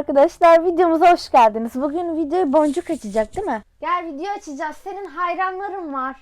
arkadaşlar videomuza hoş geldiniz. Bugün videoyu boncuk açacak değil mi? Gel video açacağız. Senin hayranların var.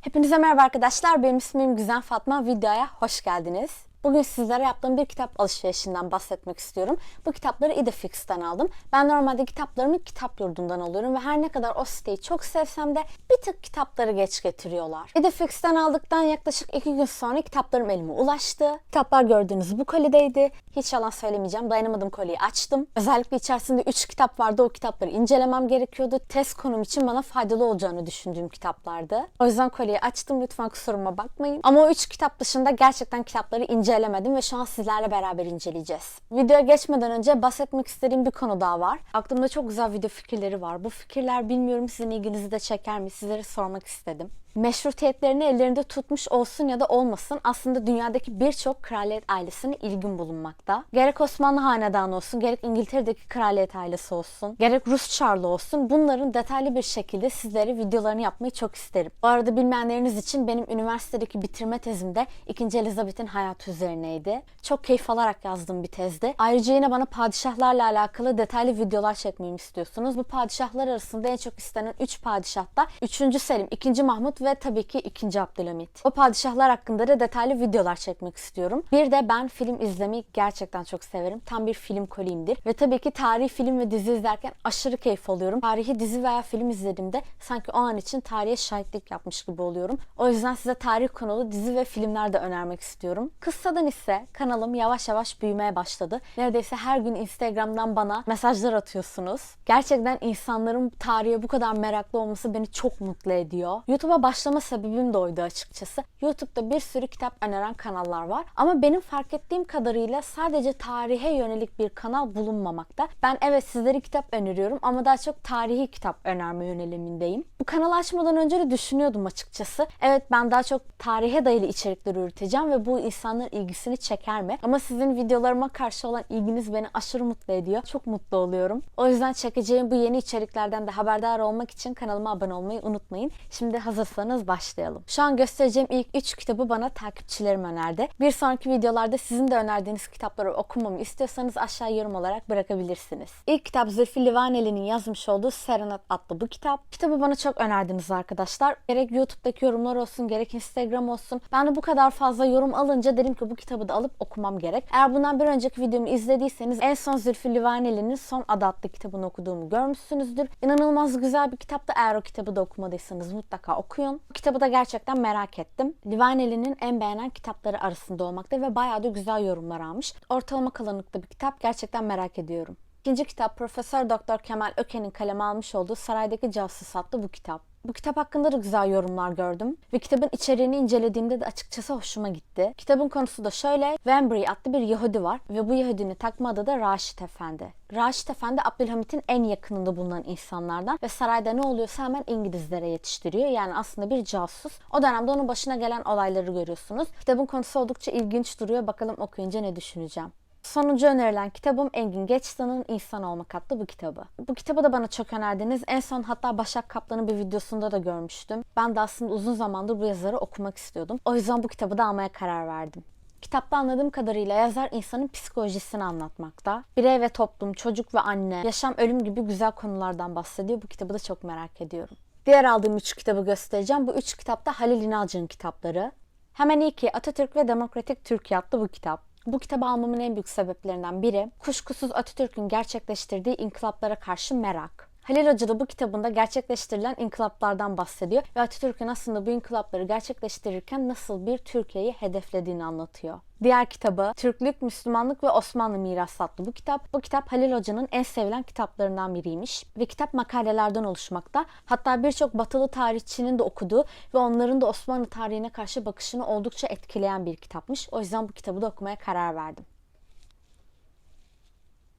Hepinize merhaba arkadaşlar. Benim ismim Güzen Fatma. Videoya hoş geldiniz. Bugün sizlere yaptığım bir kitap alışverişinden bahsetmek istiyorum. Bu kitapları Idefix'ten aldım. Ben normalde kitaplarımı kitap yurdundan alıyorum ve her ne kadar o siteyi çok sevsem de bir tık kitapları geç getiriyorlar. Idefix'ten aldıktan yaklaşık iki gün sonra kitaplarım elime ulaştı. Kitaplar gördüğünüz bu kolideydi. Hiç yalan söylemeyeceğim. Dayanamadım koliyi açtım. Özellikle içerisinde 3 kitap vardı. O kitapları incelemem gerekiyordu. Test konum için bana faydalı olacağını düşündüğüm kitaplardı. O yüzden koliyi açtım. Lütfen kusuruma bakmayın. Ama o 3 kitap dışında gerçekten kitapları incelemedim ve şu an sizlerle beraber inceleyeceğiz. Videoya geçmeden önce bahsetmek istediğim bir konu daha var. Aklımda çok güzel video fikirleri var. Bu fikirler bilmiyorum sizin ilginizi de çeker mi? Sizlere sormak istedim meşrutiyetlerini ellerinde tutmuş olsun ya da olmasın aslında dünyadaki birçok kraliyet ailesine ilgin bulunmakta. Gerek Osmanlı Hanedanı olsun, gerek İngiltere'deki kraliyet ailesi olsun, gerek Rus Çarlı olsun bunların detaylı bir şekilde sizlere videolarını yapmayı çok isterim. Bu arada bilmeyenleriniz için benim üniversitedeki bitirme tezimde 2. Elizabeth'in hayatı üzerineydi. Çok keyif alarak yazdığım bir tezdi. Ayrıca yine bana padişahlarla alakalı detaylı videolar çekmemi istiyorsunuz. Bu padişahlar arasında en çok istenen 3 padişahta 3. Selim, 2. Mahmut ve tabii ki 2. Abdülhamit. O padişahlar hakkında da detaylı videolar çekmek istiyorum. Bir de ben film izlemeyi gerçekten çok severim. Tam bir film koliyimdir. Ve tabii ki tarihi film ve dizi izlerken aşırı keyif alıyorum. Tarihi dizi veya film izlediğimde sanki o an için tarihe şahitlik yapmış gibi oluyorum. O yüzden size tarih konulu dizi ve filmler de önermek istiyorum. Kıssadan ise kanalım yavaş yavaş büyümeye başladı. Neredeyse her gün Instagram'dan bana mesajlar atıyorsunuz. Gerçekten insanların tarihe bu kadar meraklı olması beni çok mutlu ediyor. YouTube'a başlama sebebim de oydu açıkçası. YouTube'da bir sürü kitap öneren kanallar var. Ama benim fark ettiğim kadarıyla sadece tarihe yönelik bir kanal bulunmamakta. Ben evet sizlere kitap öneriyorum ama daha çok tarihi kitap önerme yönelimindeyim. Bu kanalı açmadan önce de düşünüyordum açıkçası. Evet ben daha çok tarihe dayalı içerikler üreteceğim ve bu insanların ilgisini çeker mi? Ama sizin videolarıma karşı olan ilginiz beni aşırı mutlu ediyor. Çok mutlu oluyorum. O yüzden çekeceğim bu yeni içeriklerden de haberdar olmak için kanalıma abone olmayı unutmayın. Şimdi hazırsanız başlayalım. Şu an göstereceğim ilk 3 kitabı bana takipçilerim önerdi. Bir sonraki videolarda sizin de önerdiğiniz kitapları okumamı istiyorsanız aşağı yorum olarak bırakabilirsiniz. İlk kitap Zülfü Livaneli'nin yazmış olduğu Serenat adlı bu kitap. Kitabı bana çok önerdiniz arkadaşlar. Gerek YouTube'daki yorumlar olsun gerek Instagram olsun. Ben de bu kadar fazla yorum alınca dedim ki bu kitabı da alıp okumam gerek. Eğer bundan bir önceki videomu izlediyseniz en son Zülfü Livaneli'nin Son Adı adlı kitabını okuduğumu görmüşsünüzdür. İnanılmaz güzel bir kitaptı. Eğer o kitabı da okumadıysanız mutlaka okuyun. Bu kitabı da gerçekten merak ettim. Livaneli'nin en beğenen kitapları arasında olmakta ve bayağı da güzel yorumlar almış. Ortalama kalınlıkta bir kitap. Gerçekten merak ediyorum. İkinci kitap Profesör Doktor Kemal Öke'nin kaleme almış olduğu Saraydaki Casus adlı bu kitap. Bu kitap hakkında da güzel yorumlar gördüm ve kitabın içeriğini incelediğimde de açıkçası hoşuma gitti. Kitabın konusu da şöyle, Wembury adlı bir Yahudi var ve bu Yahudinin takma adı da Raşit Efendi. Raşit Efendi Abdülhamit'in en yakınında bulunan insanlardan ve sarayda ne oluyorsa hemen İngilizlere yetiştiriyor. Yani aslında bir casus. O dönemde onun başına gelen olayları görüyorsunuz. Kitabın konusu oldukça ilginç duruyor. Bakalım okuyunca ne düşüneceğim. Sonuncu önerilen kitabım Engin Geçtan'ın İnsan Olmak adlı bu kitabı. Bu kitabı da bana çok önerdiniz. En son hatta Başak Kaplan'ın bir videosunda da görmüştüm. Ben de aslında uzun zamandır bu yazarı okumak istiyordum. O yüzden bu kitabı da almaya karar verdim. Kitapta anladığım kadarıyla yazar insanın psikolojisini anlatmakta. Birey ve toplum, çocuk ve anne, yaşam, ölüm gibi güzel konulardan bahsediyor. Bu kitabı da çok merak ediyorum. Diğer aldığım üç kitabı göstereceğim. Bu üç kitap da Halil İnalcı'nın kitapları. Hemen ilki Atatürk ve Demokratik Türkiye adlı bu kitap. Bu kitabı almamın en büyük sebeplerinden biri kuşkusuz Atatürk'ün gerçekleştirdiği inkılaplara karşı merak. Halil Hoca da bu kitabında gerçekleştirilen inkılaplardan bahsediyor ve Atatürk'ün aslında bu inkılapları gerçekleştirirken nasıl bir Türkiye'yi hedeflediğini anlatıyor. Diğer kitabı Türklük, Müslümanlık ve Osmanlı Mirası adlı bu kitap. Bu kitap Halil Hoca'nın en sevilen kitaplarından biriymiş ve kitap makalelerden oluşmakta. Hatta birçok batılı tarihçinin de okuduğu ve onların da Osmanlı tarihine karşı bakışını oldukça etkileyen bir kitapmış. O yüzden bu kitabı da okumaya karar verdim.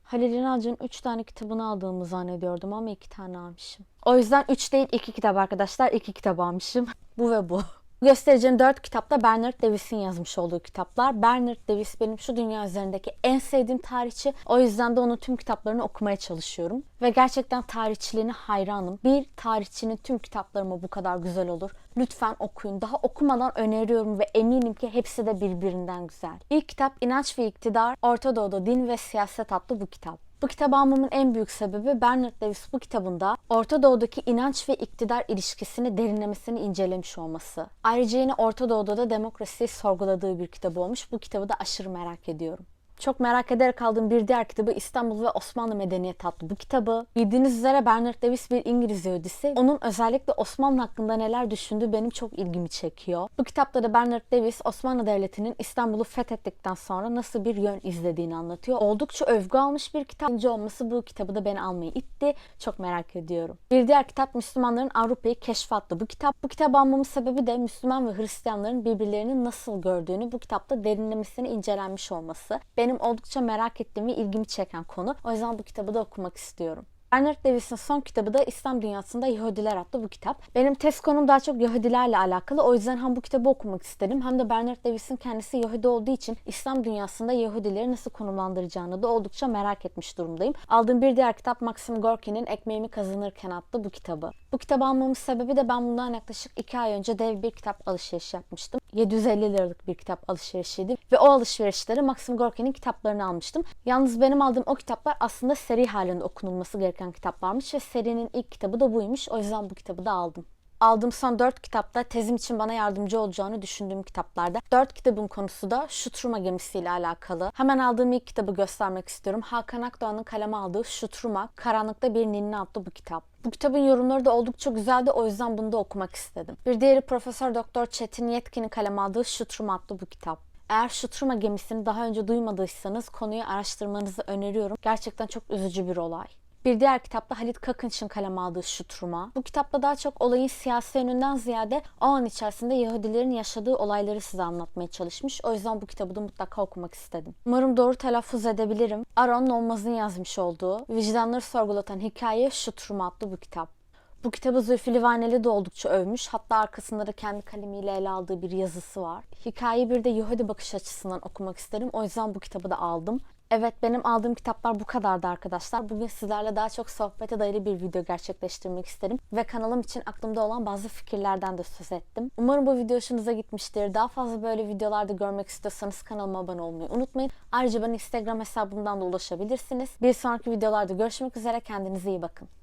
Halil İnalcı'nın 3 tane kitabını aldığımı zannediyordum ama 2 tane almışım. O yüzden 3 değil 2 kitap arkadaşlar. 2 kitap almışım. bu ve bu. Göstereceğim 4 kitapta Bernard Davis'in yazmış olduğu kitaplar. Bernard Davis benim şu dünya üzerindeki en sevdiğim tarihçi. O yüzden de onun tüm kitaplarını okumaya çalışıyorum. Ve gerçekten tarihçiliğine hayranım. Bir tarihçinin tüm kitapları mı bu kadar güzel olur? Lütfen okuyun. Daha okumadan öneriyorum ve eminim ki hepsi de birbirinden güzel. İlk kitap İnanç ve İktidar, Orta Doğu'da Din ve Siyaset adlı bu kitap. Bu kitabı almamın en büyük sebebi Bernard Lewis bu kitabında Orta Doğu'daki inanç ve iktidar ilişkisini derinlemesini incelemiş olması. Ayrıca yine Orta Doğu'da da demokrasiyi sorguladığı bir kitap olmuş. Bu kitabı da aşırı merak ediyorum. Çok merak ederek aldığım bir diğer kitabı İstanbul ve Osmanlı Medeniyeti adlı bu kitabı. Bildiğiniz üzere Bernard Lewis bir İngiliz Yahudisi. Onun özellikle Osmanlı hakkında neler düşündüğü benim çok ilgimi çekiyor. Bu kitapta da Bernard Lewis Osmanlı Devleti'nin İstanbul'u fethettikten sonra nasıl bir yön izlediğini anlatıyor. Oldukça övgü almış bir kitap. İnce olması bu kitabı da beni almayı itti. Çok merak ediyorum. Bir diğer kitap Müslümanların Avrupa'yı keşfi bu kitap. Bu kitabı almamın sebebi de Müslüman ve Hristiyanların birbirlerini nasıl gördüğünü bu kitapta derinlemesine incelenmiş olması. Benim oldukça merak ettiğim ve ilgimi çeken konu. O yüzden bu kitabı da okumak istiyorum. Bernard Lewis'in son kitabı da İslam Dünyasında Yahudiler adlı bu kitap. Benim test konum daha çok Yahudilerle alakalı. O yüzden hem bu kitabı okumak istedim hem de Bernard Lewis'in kendisi Yahudi olduğu için İslam Dünyasında Yahudileri nasıl konumlandıracağını da oldukça merak etmiş durumdayım. Aldığım bir diğer kitap Maxim Gorki'nin Ekmeğimi Kazanırken adlı bu kitabı. Bu kitabı almamın sebebi de ben bundan yaklaşık 2 ay önce dev bir kitap alışverişi yapmıştım. 750 liralık bir kitap alışverişiydi ve o alışverişleri Maxim Gorki'nin kitaplarını almıştım. Yalnız benim aldığım o kitaplar aslında seri halinde okunulması gereken kitaplarmış ve serinin ilk kitabı da buymuş. O yüzden bu kitabı da aldım. Aldığım son 4 kitapta tezim için bana yardımcı olacağını düşündüğüm kitaplarda. 4 kitabın konusu da Şutruma gemisiyle alakalı. Hemen aldığım ilk kitabı göstermek istiyorum. Hakan Akdoğan'ın kaleme aldığı Şutruma, Karanlıkta Bir Ninni adlı bu kitap. Bu kitabın yorumları da oldukça güzeldi o yüzden bunu da okumak istedim. Bir diğeri Profesör Doktor Çetin Yetkin'in kaleme aldığı Şutruma adlı bu kitap. Eğer Şutruma gemisini daha önce duymadıysanız konuyu araştırmanızı öneriyorum. Gerçekten çok üzücü bir olay. Bir diğer kitapta Halit Kakınç'ın kaleme aldığı Şutruma. Bu kitapta daha çok olayın siyasi yönünden ziyade o an içerisinde Yahudilerin yaşadığı olayları size anlatmaya çalışmış. O yüzden bu kitabı da mutlaka okumak istedim. Umarım doğru telaffuz edebilirim. Aaron Olmaz'ın yazmış olduğu, vicdanları sorgulatan hikaye Şutruma adlı bu kitap. Bu kitabı Zülfü Livaneli de oldukça övmüş. Hatta arkasında da kendi kalemiyle ele aldığı bir yazısı var. Hikayeyi bir de Yahudi bakış açısından okumak isterim. O yüzden bu kitabı da aldım. Evet benim aldığım kitaplar bu kadardı arkadaşlar. Bugün sizlerle daha çok sohbete dayalı bir video gerçekleştirmek isterim. Ve kanalım için aklımda olan bazı fikirlerden de söz ettim. Umarım bu video hoşunuza gitmiştir. Daha fazla böyle videolarda görmek istiyorsanız kanalıma abone olmayı unutmayın. Ayrıca bana Instagram hesabımdan da ulaşabilirsiniz. Bir sonraki videolarda görüşmek üzere. Kendinize iyi bakın.